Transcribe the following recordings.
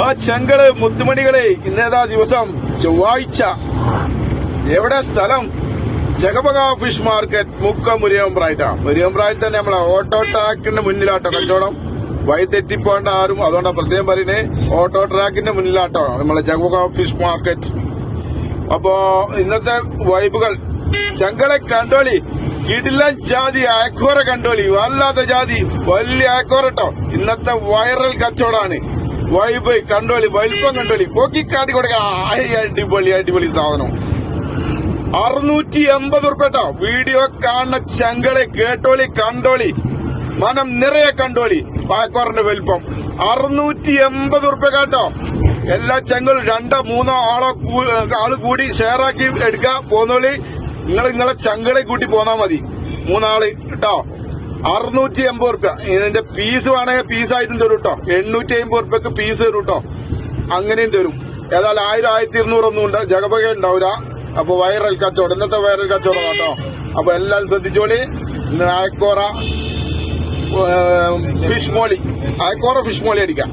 ആ ചെങ്കൾ മുത്തുമണികളെ ഇന്നേതാ ദിവസം ചൊവ്വാഴ്ച. എവിടെ സ്ഥലം? ജഗപക ഫിഷ് മാർക്കറ്റ് മുക്ക മുരിയമ്പ്രായിട്ടാ മുരിയമ്പ്രായിട്ട് തന്നെ നമ്മളെ ഓട്ടോ ട്രാക്കിന്റെ മുന്നിലാട്ടോ കച്ചവടം. വഴി തെറ്റിപ്പോണ്ട ആരും അതുകൊണ്ടാണ് പ്രത്യേകം പറയുന്നത് ഓട്ടോ ട്രാക്കിന്റെ മുന്നിലാട്ടോ നമ്മളെ ജഗപക ഫിഷ് മാർക്കറ്റ്. അപ്പോ ഇന്നത്തെ വൈബുകൾ. ചെങ്കളെ കണ്ടോളി കിടിലൻ ജാതി അയക്കോര കണ്ടോളി വല്ലാത്ത ജാതി വലിയ അയക്കോരട്ടോ ഇന്നത്തെ വൈറൽ കച്ചവടാണ്. വൈബ് കണ്ടോളി വലിപ്പം കണ്ടോളി. കൊക്കിക്കാട്ടി കൊടുക്കാം. അടിപൊളി അടിപൊളി സാധനം. അറുന്നൂറ്റി എൺപത് ഉറുപ്പട്ടോ വീഡിയോ കാണുന്ന ചങ്കളെ കേട്ടോളി കണ്ടോളി. മനം നിറയെ കണ്ടോളി. പാക്കോറിന്റെ വലിപ്പം. അറുന്നൂറ്റി എൺപത് ഉറുപ്പ കേട്ടോ. എല്ലാ ചങ്കളും രണ്ടോ മൂന്നോ ആളോ ആൾ കൂടി ഷെയറാക്കി എടുക്കുക പോന്നോളി. നിങ്ങൾ നിങ്ങളെ ചങ്കളെ കൂട്ടി പോന്നാ മതി. മൂന്നാൾ കേട്ടോ അറുന്നൂറ്റി എൺപത് റുപ്യ. ഇതിന്റെ പീസ് വേണമെങ്കിൽ പീസായിട്ടും തരും കേട്ടോ എണ്ണൂറ്റി അമ്പത് റുപ്യക്ക് പീസ് തരും കേട്ടോ അങ്ങനെയും തരും. ഏതായാലും ആയിരം ആയിരത്തി ഇരുന്നൂറൊന്നും ഉണ്ട് ജഗപക ഉണ്ടാവില്ല അപ്പൊ വൈറൽ കച്ചവടം. ഇന്നത്തെ വൈറൽ കച്ചവടം കേട്ടോ അപ്പൊ എല്ലാവരും ശ്രദ്ധിച്ചോളി. ഇന്ന് ആയക്കോറ ഫിഷ് മോളി. ആയക്കോറ ഫിഷ് മോളി അടിക്കാം.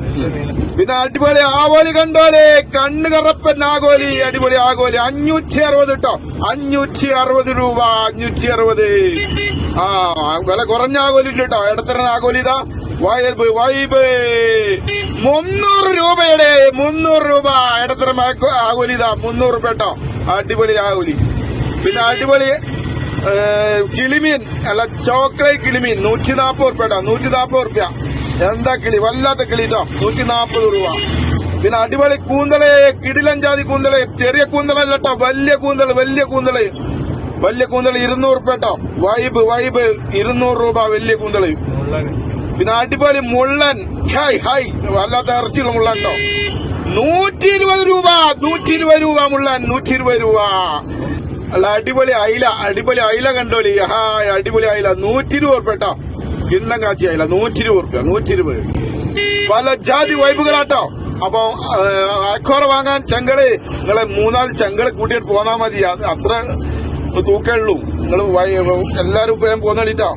പിന്നെ അടിപൊളി ആവോലി കണ്ടോലി. കണ്ണ് കറപ്പൻ ആഗോലി അടിപൊളി ആഗോലി. അഞ്ഞൂറ്റി അറുപത് കേട്ടോ അഞ്ഞൂറ്റി അറുപത് രൂപ അഞ്ഞൂറ്റി അറുപത് ആ വില കുറഞ്ഞ ആഗോലി കേട്ടോ ഇടത്തരം ആഗോലി ഇതാ. Vibe vibe. മുന്നൂറ് രൂപയുടെ മുന്നൂറ് രൂപ. ഇടത്തരം ആഗോ- ആഗോലി ഇതാ. മുന്നൂറ് രൂപ കേട്ടോ അടിപൊളി ആഗോലി. പിന്നെ അടിപൊളി കിളിമീൻ അല്ല ചോക്ലേറ്റ് കിളിമീൻ നൂറ്റി നാപ്പത് റുപ്യാട്ടോ നൂറ്റി നാപ്പത് റുപ്യ എന്താ കിളി? വല്ലാത്ത കിളി കേട്ടോ നൂറ്റി നാപ്പത് രൂപ. പിന്നെ അടിപൊളി കൂന്തൾ കിടിലഞ്ചാതി കൂന്തൾ ചെറിയ കൂന്തളല്ല കേട്ടോ വലിയ കൂന്തൾ വലിയ കൂന്തൾ. വലിയ കൂന്തൾ ഇരുന്നൂറ് റുപ്യ കേട്ടോ വൈബ് വൈബ് ഇരുന്നൂറ് രൂപ വലിയ കൂന്തൾ. പിന്നെ അടിപൊളി മുള്ളൻ ഹായ് ഹായ് വല്ലാത്ത ഇറച്ചിയുള്ള മുള്ളൻ കേട്ടോ നൂറ്റി ഇരുപത് രൂപ നൂറ്റി ഇരുപത് രൂപ മുള്ളൻ നൂറ്റി ഇരുപത് രൂപ. അല്ല അടിപൊളി അയില അടിപൊളി അയില കണ്ടോലി ഹായ് അടിപൊളി അയില. നൂറ്റി രൂപ ഉറുപ്പ ഇന്നം കാച്ചി അയില നൂറ്റി ഇരുപത് ഉറുപ്പ നൂറ്റി ഇരുപത് പല ജാതി വൈബുകളാട്ടോ. അപ്പൊ അക്കോറ വാങ്ങാൻ ചെങ്കൾ നിങ്ങളെ മൂന്നാൽ ചെങ്കൾ കൂട്ടിയിട്ട് പോന്നാ മതി. അത്ര തൂക്കേ ഉള്ളൂ. എല്ലാരും വേഗം പോന്നളിട്ടോ